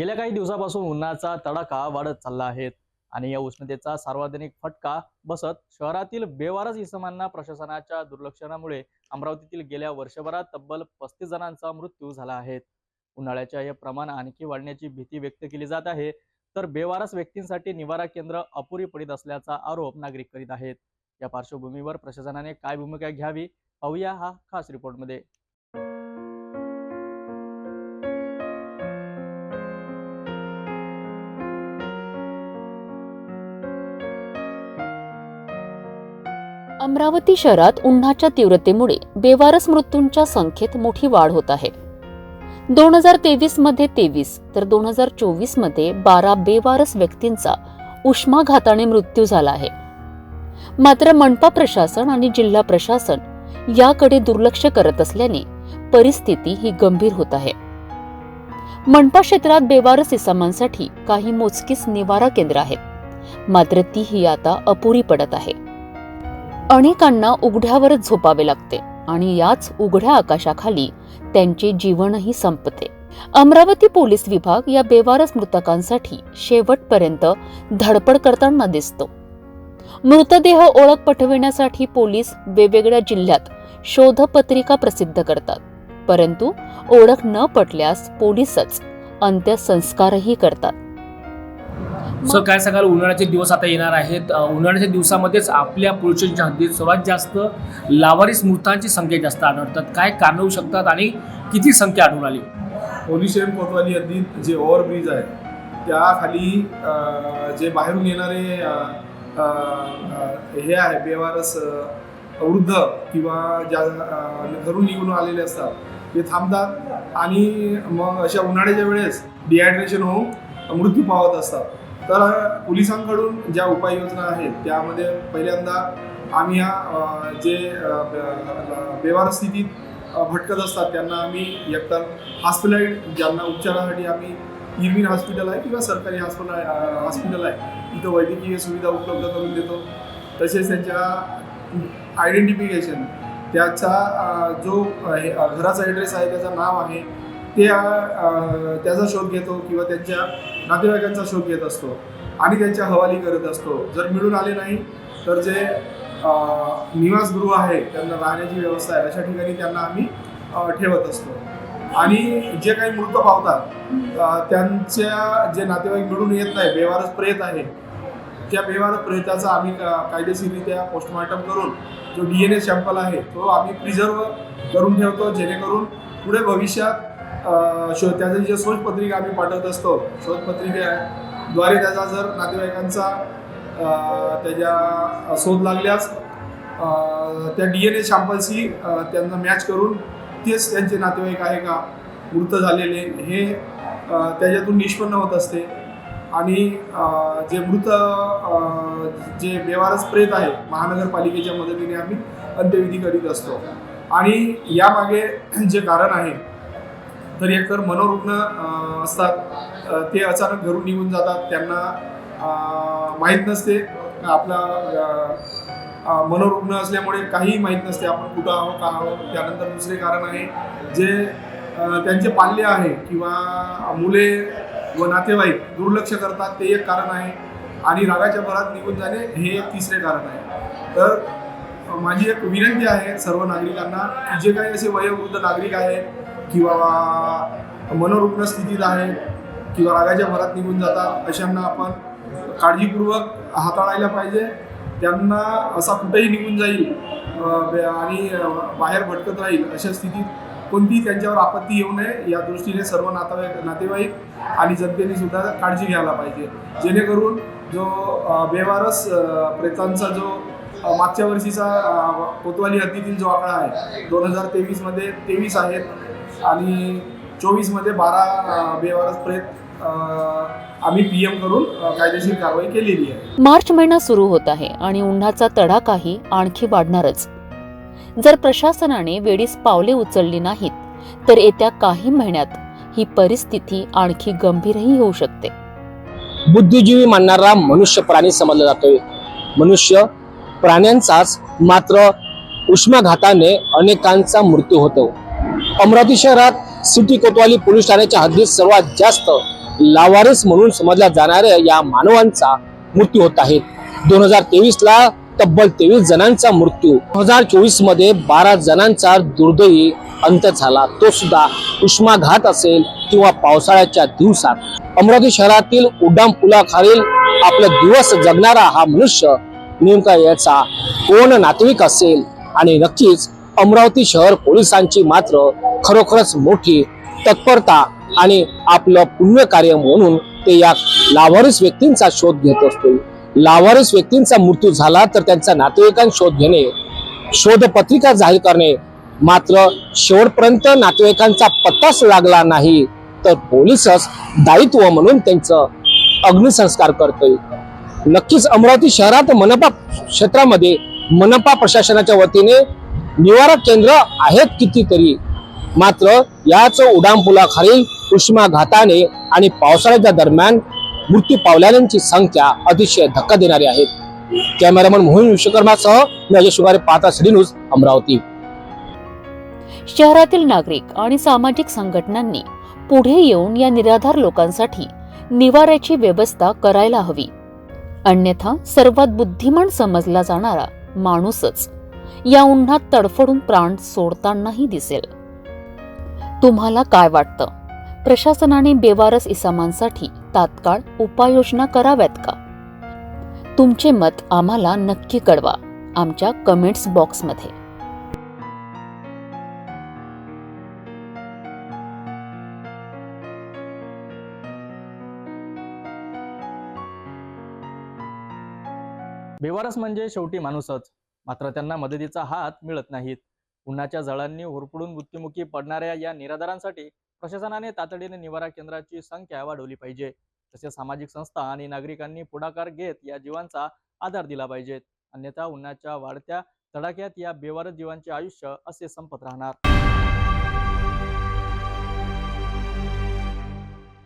गेल्या काही दिवसापासून उन्हाचा तडाखा वाढत चालला आहे आणि या उष्णतेचा सार्वजनिक फटका बसत शहरातील बेवारस इसमांना प्रशासनाच्या दुर्लक्षणामुळे अमरावतीतील गेल्या वर्षभरात तब्बल पस्तीस जणांचा मृत्यू झाला आहे. उन्हाळ्याच्या हे प्रमाण आणखी वाढण्याची भीती व्यक्त केली जात आहे तर बेवारस व्यक्तींसाठी निवारा केंद्र अपुरी पडित असल्याचा आरोप नागरिक करीत आहेत. या पार्श्वभूमीवर प्रशासनाने काय भूमिका घ्यावी पाहूया हा खास रिपोर्टमध्ये. अमरावती शहरात उन्हाच्या तीव्रतेमुळे बेवारस मृत्यूंच्या संख्येत मोठी वाढ होत आहे. दोन हजार तेवीसमध्ये तेवीस तर दोन हजार चोवीसमध्ये बारा बेवारस व्यक्तींचा उष्माघाताने मृत्यू झाला आहे. मात्र मनपा प्रशासन आणि जिल्हा प्रशासन याकडे दुर्लक्ष करत असल्याने परिस्थिती ही गंभीर होत आहे. मनपा क्षेत्रात बेवारस इसमांसाठी काही मोजकीच निवारा केंद्र आहेत. मात्र तीही आता अपुरी पडत आहे. अनेकांना उघड्यावरच झोपावे लागते आणि याच उघड्या आकाशाखाली त्यांचे जीवनही संपते. अमरावती पोलीस विभाग या बेवारस मृतकांसाठी शेवटपर्यंत धडपड करताना दिसतो. मृतदेह ओळख पटविण्यासाठी पोलीस वेगवेगळ्या जिल्ह्यात शोधपत्रिका प्रसिद्ध करतात परंतु ओळख न पटल्यास पोलीसच अंत्यसंस्कारही करतात. सर काय सांगाल उन्हाळ्याचे दिवस आता येणार आहेत. उन्हाळ्याच्या दिवसामध्येच आपल्या पोल्युशनच्या हद्दीत सर्वात जास्त लावारिस मृतांची संख्या जास्त आढळतात. काय कारण होऊ शकतात आणि किती संख्या आढळून आली? पोल्युशन कोतवाली हद्दीत जे ओव्हरब्रिज आहे त्याखाली जे बाहेरून येणारे हे आहे बेवारस वृद्ध किंवा ज्या घरून निघून आलेले असतात ते थांबतात आणि मग अशा उन्हाळ्याच्या वेळेस डिहायड्रेशन होऊन मृत्यू पावत असतात. तर पोलिसांकडून ज्या उपाययोजना आहेत त्यामध्ये पहिल्यांदा आम्ही ह्या जे व्यवहार स्थितीत भटकत असतात त्यांना आम्ही एकतर हॉस्पिटलाईट ज्यांना उपचारासाठी आम्ही इरविन हॉस्पिटल आहे किंवा सरकारी हॉस्पिटल हॉस्पिटल आहे तिथं वैद्यकीय सुविधा उपलब्ध करून देतो. तसेच त्यांच्या आयडेंटिफिकेशन त्याचा जो हे, घराचा ॲड्रेस आहे त्याचं नाव आहे ते त्याचा शोध घेतो किंवा त्यांच्या नातेवाईकांचा शोध घेत असतो आणि त्यांच्या हवाली करत असतो. जर मिळून आले नाही तर जे निवासगृह आहे त्यांना राहण्याची व्यवस्था आहे अशा ठिकाणी त्यांना आम्ही ठेवत असतो. आणि जे काही मृत पावतात त्यांच्या जे नातेवाईक मिळून येत नाही बेवारस प्रेत आहे त्या बेवारस प्रेताचा आम्ही का- कायदेशीररित्या पोस्टमॉर्टम करून जो डी एन ए सॅम्पल आहे तो आम्ही प्रिझर्व करून ठेवतो जेणेकरून पुढे भविष्यात त्याचं जे शोधपत्रिका आम्ही पाठवत असतो शोधपत्रिकेद्वारे त्याचा जर नातेवाईकांचा त्याच्या शोध लागल्यास त्या डी एन ए सॅम्पल्सही त्यांना मॅच करून तेच त्यांचे नातेवाईक आहे का मृत झालेले हे त्याच्यातून निष्पन्न होत असते. आणि जे मृत जे बेवारस प्रेत आहे महानगरपालिकेच्या मदतीने आम्ही अंत्यविधी करीत असतो. आणि यामागे जे कारण आहे तर एकतर मनोरुग्ण असतात. ते अचानक घरून निघून जातात. त्यांना माहीत नसते. आपला मनोरुग्ण असल्यामुळे काहीही माहीत नसते. आपण कुठं आहोत का आहोत त्यानंतर दुसरे कारण आहे जे त्यांचे पाल्य आहे किंवा मुले व नातेवाईक दुर्लक्ष करतात ते एक कारण आहे. आणि रागाच्या भरात निघून जाणे हे एक तिसरे कारण आहे. तर माझी एक विनंती आहे सर्व नागरिकांना जे काही असे वयोवृद्ध नागरिक आहेत किंवा मनोरुग्ण स्थितीत आहेत किंवा रागाच्या भरात निघून जातात अशांना आपण काळजीपूर्वक हाताळायला पाहिजे. त्यांना असा कुठेही निघून जाईल बे- आणि बाहेर भटकत राहील अशा स्थितीत कोणतीही त्यांच्यावर आपत्ती येऊ नये. या दृष्टीने सर्व नातेवाईक नातेवाईक आणि जनतेने सुद्धा काळजी घ्यायला पाहिजे. जेणेकरून जो बेवारस प्रेतांचा जो मागच्या वर्षीचा कोतवाली हद्दीतील जो आकडा आहे दोन हजार तेवीसमध्ये तेवीस आहेत आणि चोवीसमध्ये बारा बेवारस प्रेत आम्ही पी एम करून कायदेशीर कारवाई केलेली आहे. मार्च महिना सुरू होत आहे आणि उन्हाचा तडाखाही आणखी वाढणारच. जर प्रशासनाने वेळीच पावले उचलली नाहीत तर येत्या काही महिन्यात ही परिस्थिती आणखी गंभीरही होऊ शकते. बुद्धिजीवी मानणारा मनुष्य प्राणी समजला जातोय. मनुष्य प्राण्यांचाच मात्र उष्माघाताने अनेकांचा मृत्यू होतो. अमरावती शहरात सिटी कोतवाली पोलीस ठाण्याच्या हद्दीत सर्वात जास्त लावारिस म्हणून समजल्या जाणाऱ्या या मानवांचा मृत्यू होत आहे. दोन हजार तेवीस ला तब्बल तेवीस जणांचा मृत्यू. दोन हजार चोवीसमध्ये बारा जणांचा दुर्दैवी अंत झाला. तो सुद्धा उष्माघात असेल किंवा पावसाळ्याच्या दिवसात. अमरावती शहरातील उड्डाम पुलाखालील आपला दिवस जगणारा हा मनुष्य नेमका याचा कोण नातेवाईक असेल? आणि नक्कीच अमरावती शहर पोलिसांची मात्र खरोखरच मोठी तत्परता आणि आपलं पुण्य कार्य म्हणून ते या लावारिस व्यक्तींचा शोध घेत असतो. लावारिस व्यक्तींचा मृत्यू झाला तर त्यांचा नातेवाईकांना शोध घेणे शोधपत्रिका जाहीर करणे. मात्र शेवटपर्यंत नातेवाईकांचा पत्ताच लागला नाही तर पोलीसच दायित्व म्हणून त्यांचं अग्निसंस्कार करतोय. नक्कीच अमरावती शहरात मनपा क्षेत्रामध्ये मनपा प्रशासनाच्या वतीने निवारा केंद्र आहेत कितीतरी. मात्र याच उड्डाणपुलाखालील उष्माघाताने आणि पावसाळ्याच्या दरम्यान मृत्यू पावलेल्यांची संख्या अतिशय धक्का देणारी आहे. कॅमेरामन मोहन विश्वकर्मासह मी अजय शुगारे पाहता सिडी न्यूज अमरावती. शहरातील नागरिक आणि सामाजिक संघटनांनी पुढे येऊन या निराधार लोकांसाठी निवाऱ्याची व्यवस्था करायला हवी. अन्यथा सर्वात बुद्धिमान समजला जाणारा माणूसच या उन्हात तडफडून प्राण सोडतानाही दिसेल. तुम्हाला काय वाटतं? प्रशासनाने बेवारस इसामांसाठी तात्काळ उपाययोजना कराव्यात का? तुमचे मत आम्हाला नक्की कळवा आमच्या कमेंट्स बॉक्समध्ये. बेवारस म्हणजे शेवटी माणूसच. मात्र त्यांना मदतीचा हात मिळत नाहीत. उन्हाच्या जळांनी होरपडून मृत्युमुखी पडणाऱ्या या निराधारांसाठी प्रशासनाने तातडीने निवारा केंद्राची संख्या वाढवली पाहिजे. तसेच सामाजिक संस्था आणि नागरिकांनी पुढाकार घेत या जीवांचा आधार दिला पाहिजे. अन्यथा उन्हाच्या वाढत्या तडाख्यात या बेवारत जीवांचे आयुष्य असे संपत राहणार.